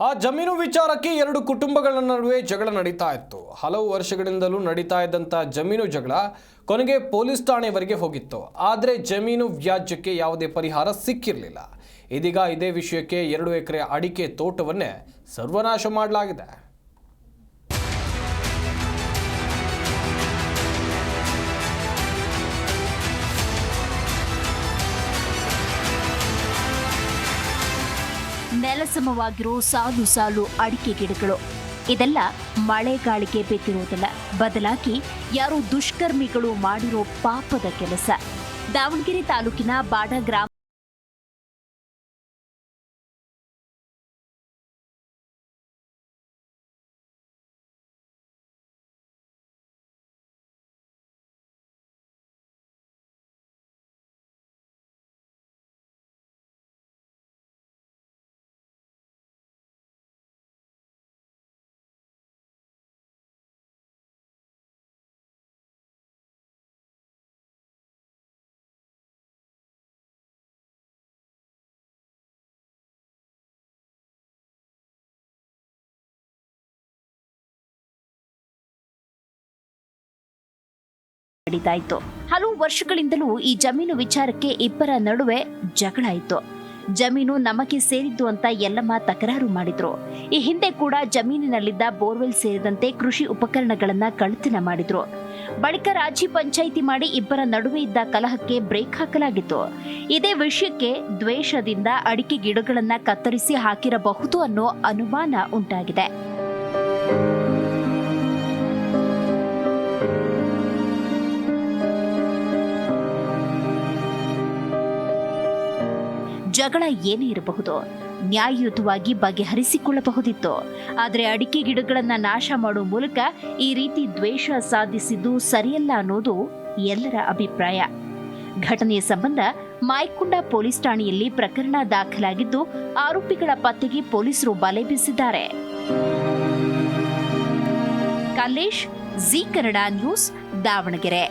ಆ ಜಮೀನು ವಿಚಾರಕ್ಕೆ ಎರಡು ಕುಟುಂಬಗಳ ನಡುವೆ ಜಗಳ ನಡೀತಾ ಇತ್ತು. ಹಲವು ವರ್ಷಗಳಿಂದಲೂ ನಡೀತಾ ಇದ್ದಂಥ ಜಮೀನು ಜಗಳ ಕೊನೆಗೆ ಪೊಲೀಸ್ ಠಾಣೆವರೆಗೆ ಹೋಗಿತ್ತು. ಆದರೆ ಜಮೀನು ವ್ಯಾಜ್ಯಕ್ಕೆ ಯಾವುದೇ ಪರಿಹಾರ ಸಿಕ್ಕಿರಲಿಲ್ಲ. ಇದೀಗ ಇದೇ ವಿಷಯಕ್ಕೆ ಎರಡು ಎಕರೆ ಅಡಿಕೆ ತೋಟವನ್ನೇ ಸರ್ವನಾಶ ಮಾಡಲಾಗಿದೆ. ನೆಲಸಮವಾಗಿರೋ ಸಾಲು ಸಾಲು ಅಡಿಕೆ ಗಿಡಗಳು. ಇದೆಲ್ಲ ಮಳೆಗಾಳಿಗೆ ಬಿದ್ದಿರುವುದಿಲ್ಲ ಬದಲಾಗಿ ಯಾರು ದುಷ್ಕರ್ಮಿಗಳು ಮಾಡಿರೋ ಪಾಪದ ಕೆಲಸ. ದಾವಣಗೆರೆ ತಾಲೂಕಿನ ಬಾಡ ಗ್ರಾಮ ನಡೀತಾ ಹಲವು ವರ್ಷಗಳಿಂದಲೂ ಈ ಜಮೀನು ವಿಚಾರಕ್ಕೆ ಇಬ್ಬರ ನಡುವೆ ಜಗಳ ಇತ್ತು. ಜಮೀನು ನಮಗೆ ಸೇರಿದ್ದು ಅಂತ ಎಲ್ಲಮ್ಮ ತಕರಾರು ಮಾಡಿದ್ರು. ಈ ಹಿಂದೆ ಕೂಡ ಜಮೀನಿನಲ್ಲಿದ್ದ ಬೋರ್ವೆಲ್ ಸೇರಿದಂತೆ ಕೃಷಿ ಉಪಕರಣಗಳನ್ನ ಕಳ್ತನ ಮಾಡಿದ್ರು. ಬಳಿಕ ರಾಜಿ ಪಂಚಾಯಿತಿ ಮಾಡಿ ಇಬ್ಬರ ನಡುವೆ ಇದ್ದ ಕಲಹಕ್ಕೆ ಬ್ರೇಕ್ ಹಾಕಲಾಗಿತ್ತು. ಇದೇ ವಿಷಯಕ್ಕೆ ದ್ವೇಷದಿಂದ ಅಡಿಕೆ ಗಿಡಗಳನ್ನ ಕತ್ತರಿಸಿ ಹಾಕಿರಬಹುದು ಅನ್ನೋ ಅನುಮಾನ ಉಂಟಾಗಿದೆ. ಜಗಳ ಏನೇ ಇರಬಹುದು, ನ್ಯಾಯಯುತವಾಗಿ ಬಗೆಹರಿಸಿಕೊಳ್ಳಬಹುದಿತ್ತು. ಆದರೆ ಅಡಿಕೆ ಗಿಡಗಳನ್ನ ನಾಶ ಮಾಡುವ ಮೂಲಕ ಈ ರೀತಿ ದ್ವೇಷ ಸಾಧಿಸಿದ್ದು ಸರಿಯಲ್ಲ ಅನ್ನೋದು ಎಲ್ಲರ ಅಭಿಪ್ರಾಯ. ಘಟನೆಯ ಸಂಬಂಧ ಮಾಯ್ಕುಂಡ ಪೊಲೀಸ್ ಠಾಣೆಯಲ್ಲಿ ಪ್ರಕರಣ ದಾಖಲಾಗಿದ್ದು, ಆರೋಪಿಗಳ ಪತ್ತೆಗೆ ಪೊಲೀಸರು ಬಲೆ ಬೀಸಿದ್ದಾರೆ. Kallesh, G Kannada news, Davanagere.